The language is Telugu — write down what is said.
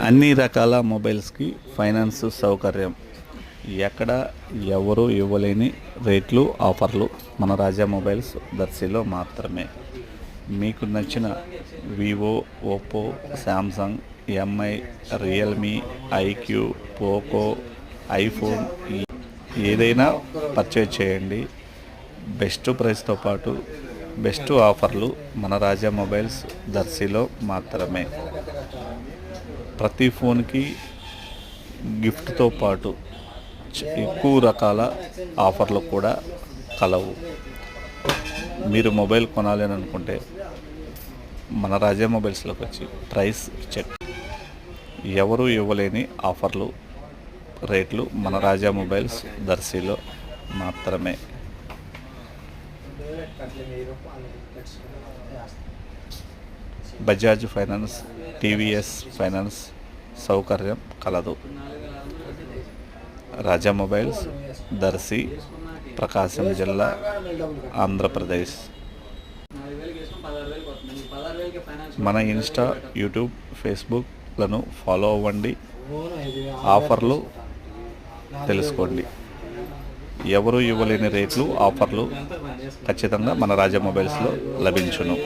అన్ని రకాల మొబైల్స్కి ఫైనాన్స్ సౌకర్యం. ఎక్కడ ఎవరు ఇవ్వలేని రేట్లు ఆఫర్లు మన రాజా మొబైల్స్ దర్శిలో మాత్రమే. మీకు నచ్చిన Vivo Oppo Samsung Mi Realme iQOO Poco iPhone ఏదైనా పర్చేజ్ చేయండి. బెస్ట్ ప్రైస్తో పాటు బెస్ట్ ఆఫర్లు మన రాజా మొబైల్స్ దర్శిలో మాత్రమే. ప్రతి ఫోన్కి గిఫ్ట్తో పాటు ఎక్కువ రకాల ఆఫర్లు కూడా కలవు. మీరు మొబైల్ కొనాలి అని అనుకుంటే మన రాజా మొబైల్స్లోకి వచ్చి ప్రైస్ చెక్. ఎవరు ఇవ్వలేని ఆఫర్లు రేట్లు మన రాజా మొబైల్స్ దర్శిలో మాత్రమే. బజాజ్ ఫైనాన్స్ టీవీఎస్ ఫైనాన్స్ సౌకర్యం కలదు. రాజా మొబైల్స్ దర్శి ప్రకాశం జిల్లా ఆంధ్రప్రదేశ్. మన ఇన్స్టా యూట్యూబ్ ఫేస్బుక్లను ఫాలో అవ్వండి. ఆఫర్లు తెలుసుకోండి. ఎవరు ఇవ్వలేని రేట్లు ఆఫర్లు ఖచ్చితంగా మన రాజా మొబైల్స్లో లభించును.